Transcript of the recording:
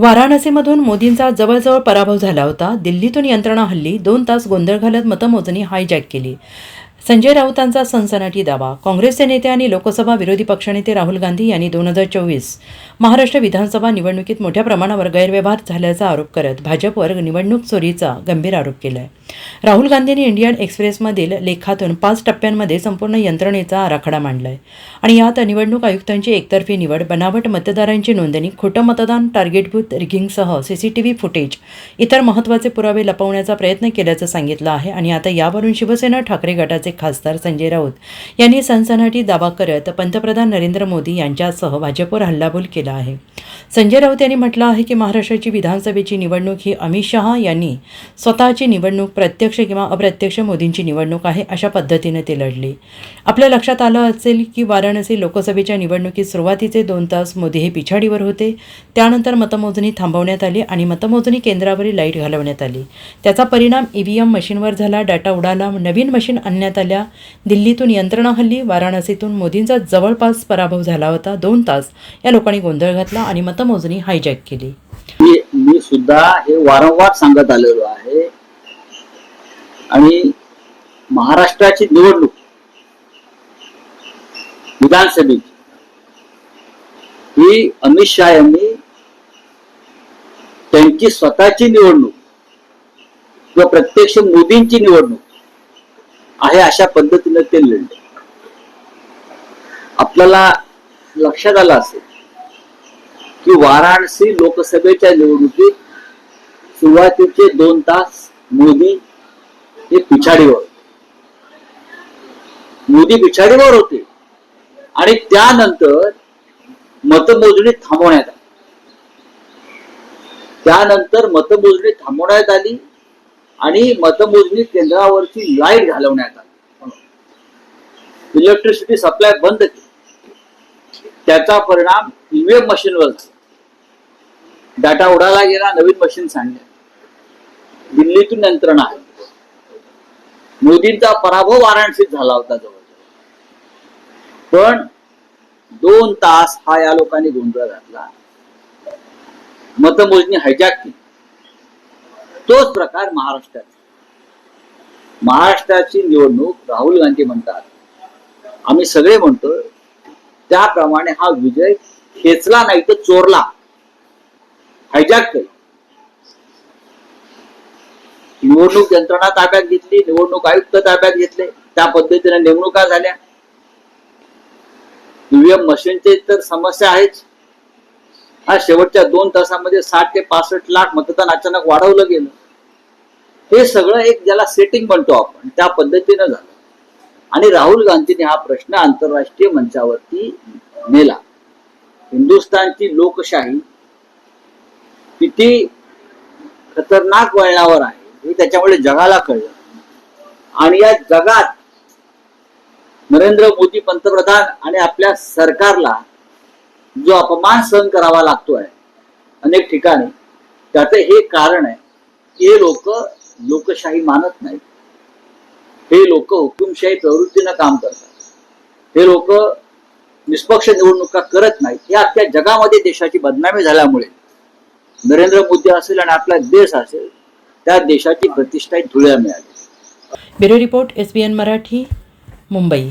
वाराणसीमधून मोदींचा जवळजवळ पराभव झाला होता. दिल्लीतून यंत्रणा हल्ली दोन तास गोंधळ घालत मतमोजणी हायजॅक केली. संजय राऊतांचा सनसनाटी दावा. काँग्रेसचे नेते आणि लोकसभा विरोधी पक्षनेते राहुल गांधी यांनी दोन हजार चोवीस महाराष्ट्र विधानसभा निवडणुकीत मोठ्या प्रमाणावर गैरव्यवहार झाल्याचा आरोप करत भाजपवर निवडणूक चोरीचा गंभीर आरोप केला आहे राहुल गांधींनी इंडियन एक्सप्रेसमधील लेखातून पाच टप्प्यांमध्ये संपूर्ण यंत्रणेचा आराखडा मांडलाय आणि यात निवडणूक आयुक्तांची एकतर्फी निवड बनावट मतदारांची नोंदणी खोटं मतदान टार्गेटभूत रिगिंगसह सीसीटीव्ही फुटेज इतर महत्त्वाचे पुरावे लपवण्याचा प्रयत्न केल्याचं सांगितलं आहे आणि आता यावरून शिवसेना ठाकरे गटाचे खासदार संजय राऊत यांनी सनसनाटी दावा करत पंतप्रधान नरेंद्र मोदी यांच्यासह भाजपवर हल्लाबोल केला आहे. संजय राऊत यांनी म्हटलं आहे की महाराष्ट्राची विधानसभेची निवडणूक ही अमित शहा यांनी स्वतःची निवडणूक प्रत्यक्ष किंवा अप्रत्यक्ष मोदींची निवडणूक आहे अशा पद्धतीने ते लढले. आपल्या लक्षात आलं असेल की वाराणसी लोकसभेच्या निवडणुकीत सुरुवातीचे दोन तास मोदी हे पिछाडीवर होते. त्यानंतर मतमोजणी थांबवण्यात आली आणि मतमोजणी केंद्रावरील लाइट घालवण्यात आली. त्याचा परिणाम ईव्हीएम मशीनवर झाला. डाटा उडाला. नवीन मशीन आणण्यात आल्या. दिल्लीतून यंत्रणा हल्ली. वाराणसीतून मोदींचा जवळपास पराभव झाला होता. दोन तास या लोकांनी गोंधळ घातला आणि मतमोजणी हायजॅक केली. मी सुद्धा हे वारंवार सांगत आलेलो आहे. आणि महाराष्ट्राची निवडणूक विधानसभेची ही अमित शहा यांनी त्यांची स्वतःची निवडणूक किंवा प्रत्यक्ष मोदींची निवडणूक आहे अशा पद्धतीने ते लढले. आपल्याला लक्षात आलं असेल की वाराणसी लोकसभेच्या निवडणुकीत सुरुवातीचे दोन तास मोदी हे पिछाडीवर मोदी पिछाडीवर होते. आणि त्यानंतर मतमोजणी थांबवण्यात आली. त्यानंतर मतमोजणी थांबवण्यात आली आणि मतमोजणी केंद्रावरची लाइट घालवण्यात आली. इलेक्ट्रिसिटी सप्लाय बंद केली. त्याचा परिणाम ईव्हीएम मशीनवर झाला. डाटा उडाला गेला नवीन मशीन आणले दिल्लीतून यंत्रणा आहे मोदींचा पराभव वाराणसीत झाला होता जवळ पण दोन तास हा या लोकांनी गोंधळ घातला. मतमोजणी हायजॅक केली. तोच प्रकार महाराष्ट्रात महाराष्ट्राची निवडणूक राहुल गांधी म्हणतात. आम्ही सगळे म्हणतो त्याप्रमाणे हा विजय खेचला नाही तर चोरला. हायजॅक केला. निवडणूक यंत्रणा ताब्यात घेतली निवडणूक आयुक्त ताब्यात घेतले त्या पद्धतीने नेमणुका झाल्या. ईव्हीएम मशीनचे तर समस्या आहेच. हा शेवटच्या दोन तासामध्ये साठ ते पासष्ट लाख मतदान अचानक वाढवलं गेलं. हे सगळं एक ज्याला सेटिंग म्हणतो आपण त्या पद्धतीनं झालं. आणि राहुल गांधीने हा प्रश्न आंतरराष्ट्रीय मंचावरती नेला. हिंदुस्थानची लोकशाही किती खतरनाक वळणावर आहे हे त्याच्यामुळे जगाला कळलं. आणि या जगात नरेंद्र मोदी पंतप्रधान आणि आपल्या सरकारला जो अपमान सहन करावा लागतोय अनेक ठिकाणी त्याचं हे कारण आहे की हे लोक लोकशाही मानत नाहीत. हे लोक हुकुमशाही प्रवृत्तीनं काम करतात. हे लोक निष्पक्ष निवडणुका करत नाहीत. हे अख्ख्या जगामध्ये देशाची बदनामी झाल्यामुळे नरेंद्र मोदी असेल आणि आपला देश असेल त्या देशाची प्रतिष्ठा धुळ्या मिळाली. Bureau report S B N Marathi Mumbai.